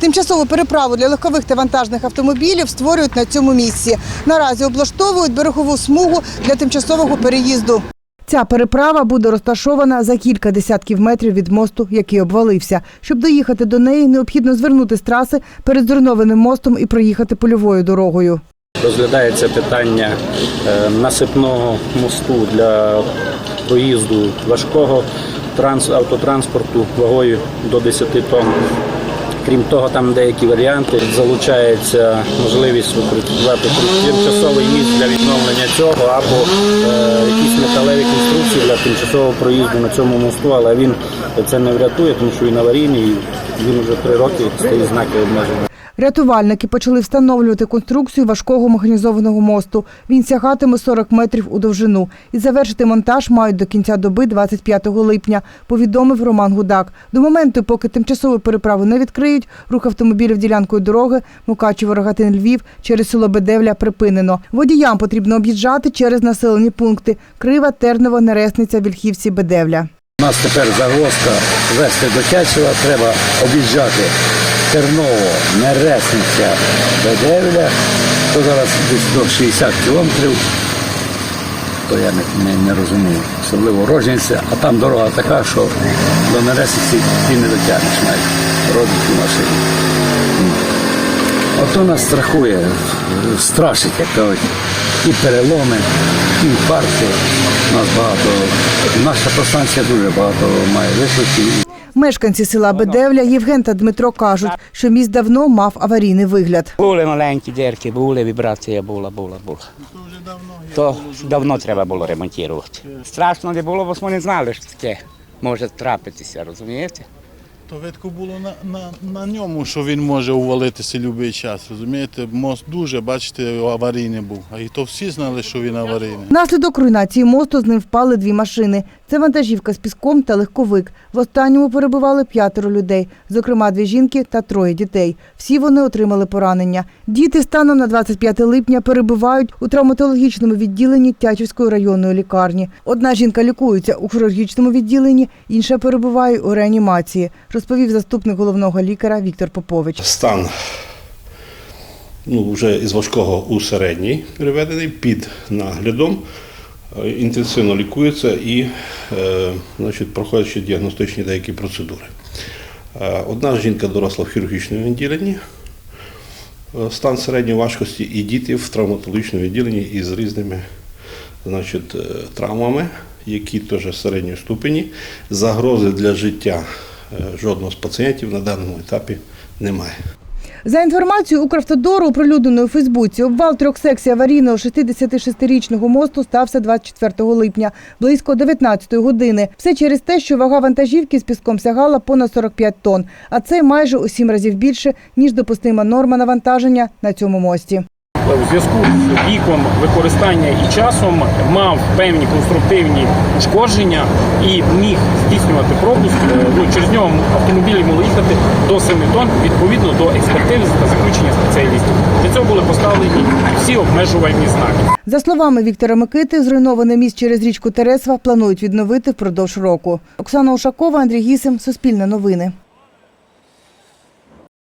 Тимчасову переправу для легкових та вантажних автомобілів створюють на цьому місці. Наразі облаштовують берегову смугу для тимчасового переїзду. Ця переправа буде розташована за кілька десятків метрів від мосту, який обвалився. Щоб доїхати до неї, необхідно звернути з траси перед зруйнованим мостом і проїхати польовою дорогою. Розглядається питання е, насипного мосту для проїзду важкого транс- автотранспорту вагою до 10 тонн. Крім того, там деякі варіанти залучається можливість використовувати тимчасовий міст для відновлення цього або е, якісь металеві конструкції для тимчасового проїзду на цьому мосту, але він це не врятує, тому що він аварійний. Він вже три роки стоїть знаки обмеження. Рятувальники почали встановлювати конструкцію важкого механізованого мосту. Він сягатиме 40 метрів у довжину. І завершити монтаж мають до кінця доби 25 липня, повідомив Роман Гудак. До моменту, поки тимчасову переправу не відкриють, рух автомобілів ділянкою дороги Мукачево-Рогатин Львів через село Бедевля припинено. Водіям потрібно об'їжджати через населені пункти Крива, Терново, Нересниця, Вільхівці, Бедевля. У нас тепер загвоздка вести до Чачева, треба об'їжджати Терново, Нересниця, Бедевля, то зараз десь до 60 кілометрів, то я не, не, не розумію. Особливо Рожниця, а там дорога така, що до Нересниці ти не дотягнеш навіть родичі машини. Ото нас страхує, страшить, як кажуть, і переломи, і інфаркти. У нас багато, наша простанція дуже багато має викликів. Мешканці села Бедевля Євген та Дмитро кажуть, що міст давно мав аварійний вигляд. Були маленькі дірки, були, вібрація була, була, була. То давно треба було ремонтувати. Страшно не було, бо ми не знали, що таке може трапитися, розумієте? То видко було на, на, на ньому, що він може увалитися будь-який час. Розумієте, мост дуже, бачите, аварійний був. А і то всі знали, що він аварійний. Внаслідок руйнації мосту з ним впали дві машини. Це вантажівка з піском та легковик. В останньому перебували п'ятеро людей, зокрема дві жінки та троє дітей. Всі вони отримали поранення. Діти станом на 25 липня перебувають у травматологічному відділенні Тячівської районної лікарні. Одна жінка лікується у хірургічному відділенні, інша перебуває у реанімації, розповів заступник головного лікаря Віктор Попович. стан ну, вже із важкого у середній переведений під наглядом, інтенсивно лікується і е, значить, проходять діагностичні деякі процедури. Е, Одна жінка доросла в хірургічному відділенні, е, стан середньої важкості, і діти в травматологічному відділенні із різними значить, е, травмами, які теж середньої ступені. Загрози для життя е, жодного з пацієнтів на даному етапі немає. За інформацією Укравтодору, оприлюдненої у Фейсбуці, обвал трьох секцій аварійного 66-річного мосту стався 24 липня, близько 19 години. Все через те, що вага вантажівки з піском сягала понад 45 тонн, а це майже у сім разів більше, ніж допустима норма навантаження на цьому мості. У зв'язку з віком використання і часом мав певні конструктивні ушкодження і міг здійснювати пропуск. Е, Ну, через нього автомобілі могли їхати до 7 тонн відповідно до експертизи та заключення спеціалістів. Для цього були поставлені всі обмежувальні знаки. За словами Віктора Микити, зруйнований міст через річку Тересва планують відновити впродовж року. Оксана Ушакова, Андрій Гісим, Суспільне новини.